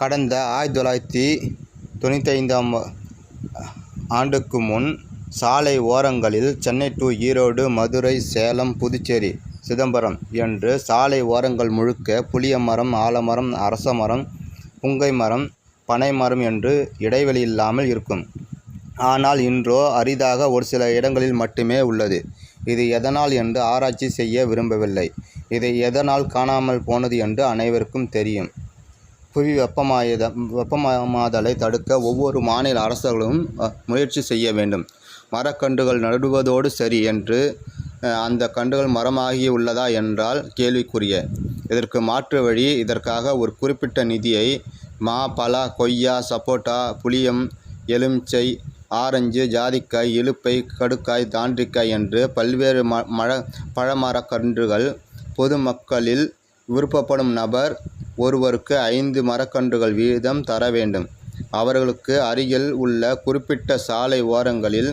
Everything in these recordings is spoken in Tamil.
கடந்த ஆயிரத்தி தொள்ளாயிரத்தி தொண்ணூத்தைந்தாம் ஆண்டுக்கு முன் சாலை ஓரங்களில் சென்னை டு ஈரோடு மதுரை சேலம் புதுச்சேரி சிதம்பரம் என்று சாலை ஓரங்கள் முழுக்க புளிய மரம் ஆலமரம் அரச மரம் புங்கை மரம் பனை மரம் என்று இடைவெளி இல்லாமல் இருக்கும். ஆனால் இன்றோ அரிதாக ஒரு சில இடங்களில் மட்டுமே உள்ளது. இது எதனால் என்று ஆராய்ச்சி செய்ய விரும்பவில்லை. இதை எதனால் காணாமல் போனது என்று அனைவருக்கும் தெரியும். புவி வெப்பமாயத வெப்பமயமாதலை தடுக்க ஒவ்வொரு மாநில அரசுகளும் முயற்சி செய்ய வேண்டும். மரக்கன்றுகள் நடுவதோடு சரி என்று அந்த கன்றுகள் மரமாகி உள்ளதா என்றால் கேள்விக்குரிய. இதற்கு மாற்று வழி இதற்காக ஒரு குறிப்பிட்ட நிதியை மா பலா கொய்யா சப்போட்டா புளியம் எலுமிச்சை ஆரஞ்சு ஜாதிக்காய் இலுப்பை கடுக்காய் தாண்டிக்காய் என்று பல்வேறு ம மழ பழமரக்கன்றுகள் பொதுமக்களில் விருப்பப்படும் நபர் ஒருவருக்கு ஐந்து மரக்கன்றுகள் வீதம் தர வேண்டும். அவர்களுக்கு அருகில் உள்ள குறிப்பிட்ட சாலை ஓரங்களில்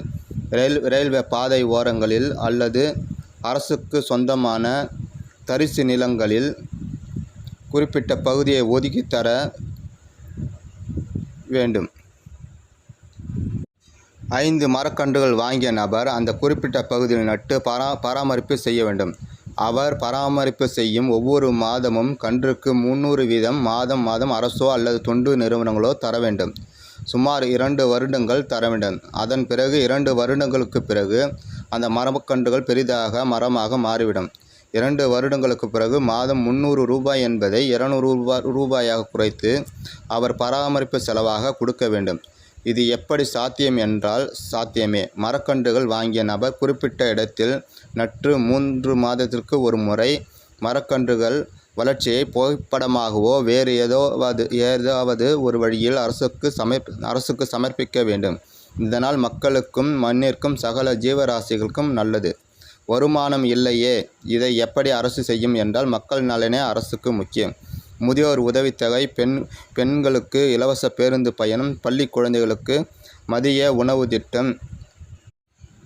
ரயில் ரயில்வே பாதை ஓரங்களில் அல்லது அரசுக்கு சொந்தமான தரிசு நிலங்களில் குறிப்பிட்ட பகுதியை ஒதுக்கித்தர தர வேண்டும். ஐந்து மரக்கன்றுகள் வாங்கிய நபர் அந்த குறிப்பிட்ட பகுதியில் நட்டு பரா பராமரிப்பு செய்ய வேண்டும். அவர் பராமரிப்பு செய்யும் ஒவ்வொரு மாதமும் கன்றுக்கு முந்நூறு வீதம் மாதம் மாதம் அரசோ அல்லது தொண்டு நிறுவனங்களோ தர வேண்டும். சுமார் இரண்டு வருடங்கள் தர வேண்டும். அதன் பிறகு இரண்டு வருடங்களுக்கு பிறகு அந்த மரக்கன்றுகள் பெரிதாக மரமாக மாறிவிடும். இரண்டு வருடங்களுக்கு பிறகு மாதம் முந்நூறு ரூபாய் என்பதை இருநூறு ரூபாய் ரூபாயாக குறைத்து அவர் பராமரிப்பு செலவாக கொடுக்க வேண்டும். இது எப்படி சாத்தியம் என்றால் சாத்தியமே. மரக்கன்றுகள் வாங்கிய நபர் குறிப்பிட்ட இடத்தில் நற்று மூன்று மாதத்திற்கு ஒரு முறை மரக்கன்றுகள் வளர்ச்சியை புகைப்படமாகவோ வேறு ஏதோவது ஏதாவது ஒரு வழியில் அரசுக்கு சமர்ப் அரசுக்கு சமர்ப்பிக்க வேண்டும். இதனால் மக்களுக்கும் மண்ணிற்கும் சகல ஜீவராசிகளுக்கும் நல்லது. வருமானம் இல்லையே. இதை எப்படி அரசு செய்யும் என்றால் மக்கள் நலனே அரசுக்கு முக்கியம். முதியோர் உதவித்தொகை பெண் பெண்களுக்கு இலவச பேருந்து பயணம் பள்ளி குழந்தைகளுக்கு மதிய உணவு திட்டம்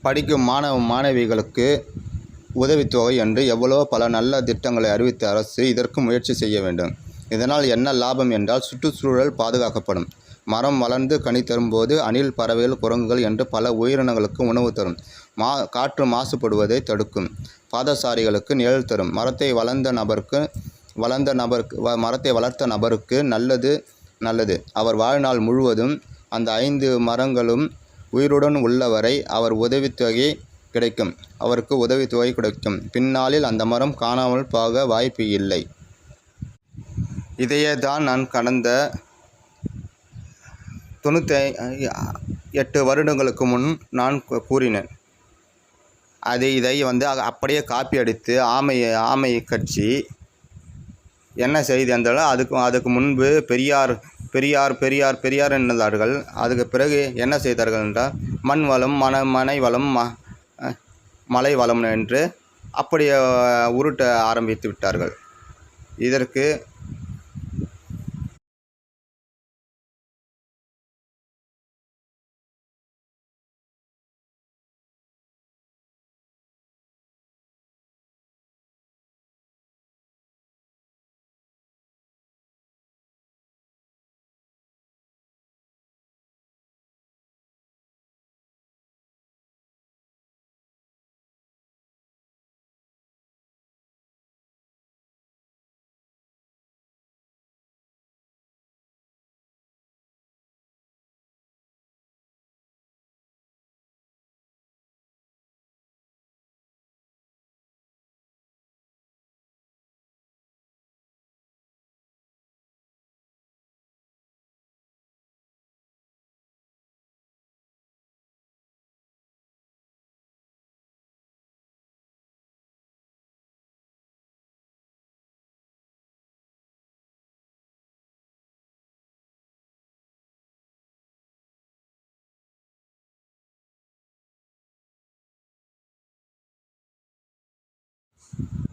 படிக்கும் மாணவ மாணவிகளுக்கு உதவித்தொகை என்று எவ்வளோ பல நல்ல திட்டங்களை அறிவித்த அரசு இதற்கு முயற்சி செய்ய வேண்டும். இதனால் என்ன லாபம் என்றால் சுற்றுச்சூழல் பாதுகாக்கப்படும். மரம் வளர்ந்து கனி தரும்போது அணில் பறவைகள் குரங்குகள் என்று பல உயிரினங்களுக்கு உணவு தரும். மா காற்று மாசுபடுவதை தடுக்கும். பாதசாரிகளுக்கு நிழல் தரும். மரத்தை வளர்ந்த நபருக்கு வளர்ந்த நபருக்கு வ மரத்தை வளர்த்த நபருக்கு நல்லது நல்லது. அவர் வாழ்நாள் முழுவதும் அந்த ஐந்து மரங்களும் உயிருடன் உள்ளவரை அவர் உதவித்தொகை கிடைக்கும். அவருக்கு உதவித்தொகை கிடைக்கும். பின்னாளில் அந்த மரம் காணாமல் போக வாய்ப்பு இல்லை. இதையே தான் நான் கடந்த தொண்ணூற்றி எட்டு வருடங்களுக்கு முன் நான் கூறினேன். அது இதை வந்து அப்படியே காப்பி அடித்து ஆமை ஆமை கட்சி என்ன செய்தி என்றால் அதுக்கு அதுக்கு முன்பு பெரியார் பெரியார் பெரியார் பெரியார் என்றார்கள். அதுக்கு பிறகு என்ன செய்தார்கள் என்றால் மண் வளம் மன மனை வளம் ம மலை வளம் என்று அப்படியே உருட்ட ஆரம்பித்து விட்டார்கள். இதற்கு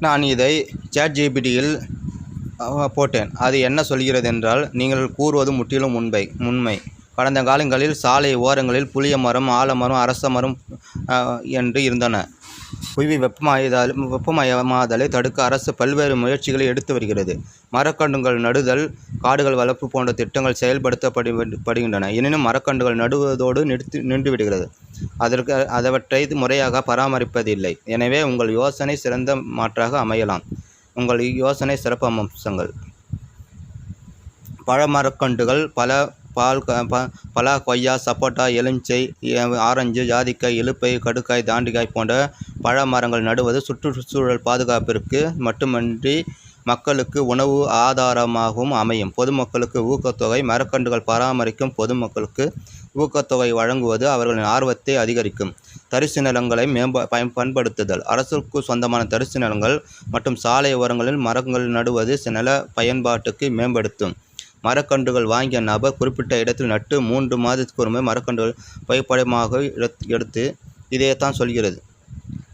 நான் இதை சேட்ஜிபிடியில் போட்டேன். அது என்ன சொல்கிறது என்றால் நீங்கள் கூறுவது முற்றிலும் உண்மை உண்மை. கடந்த காலங்களில் சாலை ஓரங்களில் புளிய மரம் ஆலமரம் அரச மரம் என்று இருந்தன. புவி வெப்பமாயதால் வெப்பமயமாதலை தடுக்க அரசு பல்வேறு முயற்சிகளை எடுத்து வருகிறது. மரக்கன்றுகள் நடுதல் காடுகள் வளர்ப்பு போன்ற திட்டங்கள் செயல்படுத்தப்படு படுகின்றன எனினும் மரக்கன்றுகள் நடுவதோடு நிறுத்தி நின்றுவிடுகிறது. அதற்கு அதவற்றை முறையாக பராமரிப்பதில்லை. எனவே உங்கள் யோசனை சிறந்த மாற்றாக அமையலாம். உங்கள் யோசனை சிறப்பு அம்சங்கள் பழமரக்கன்றுகள் பல பால் க- ப பலா கொய்யா சப்போட்டா எலுமிச்சை ஆரஞ்சு ஜாதிக்காய் இலுப்பை கடுக்காய் தாண்டிக்காய் போன்ற பழ மரங்கள் நடுவது சுற்றுச்சூழல் பாதுகாப்பிற்கு மட்டுமின்றி மக்களுக்கு உணவு ஆதாரமாகவும் அமையும். பொதுமக்களுக்கு ஊக்கத்தொகை மரக்கன்றுகள் பராமரிக்கும் பொதுமக்களுக்கு ஊக்கத்தொகை வழங்குவது அவர்களின் ஆர்வத்தை அதிகரிக்கும். தரிசு நிலங்களை மேம்ப பயன் பண்படுத்துதல் அரசுக்கு சொந்தமான தரிசு நிலங்கள் மற்றும் சாலை ஓரங்களில் மரங்கள் நடுவது நில பயன்பாட்டுக்கு மேம்படுத்தும். மரக்கன்றுகள் வாங்கிய நபர் குறிப்பிட்ட இடத்தில் நட்டு மூன்று மாதத்துக்கு ஒருமுறை மரக்கன்றுகள் புகைப்படமாக எடுத்து எடுத்து சொல்கிறது.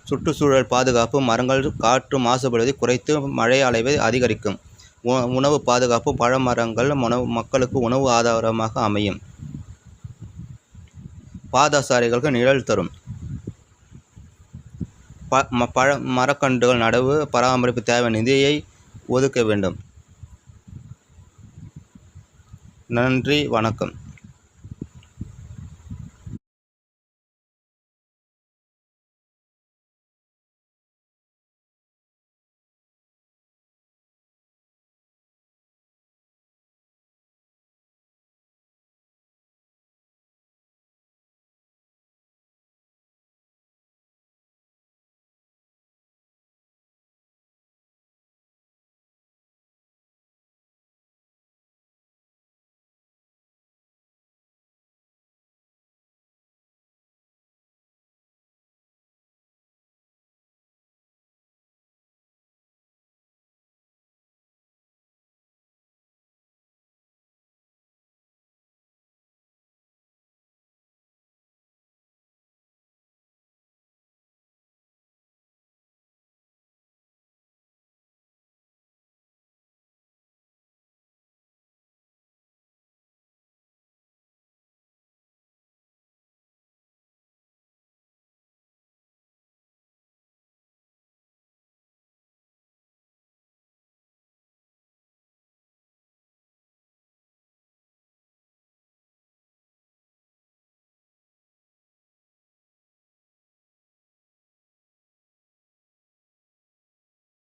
சுற்றுச்சூழல் பாதுகாப்பு மரங்கள் காற்று மாசுபடுவதை குறைத்து மழை அளவை அதிகரிக்கும். உ- உணவு பாதுகாப்பு பழமரங்கள் உணவு மக்களுக்கு உணவு ஆதாரமாக அமையும். பாதசாரிகளுக்கு நிழல் தரும். ப ம- பழ மரக்கன்றுகள் நடவு பராமரிப்பு தேவை நிதியை ஒதுக்க வேண்டும். நன்றி வணக்கம்.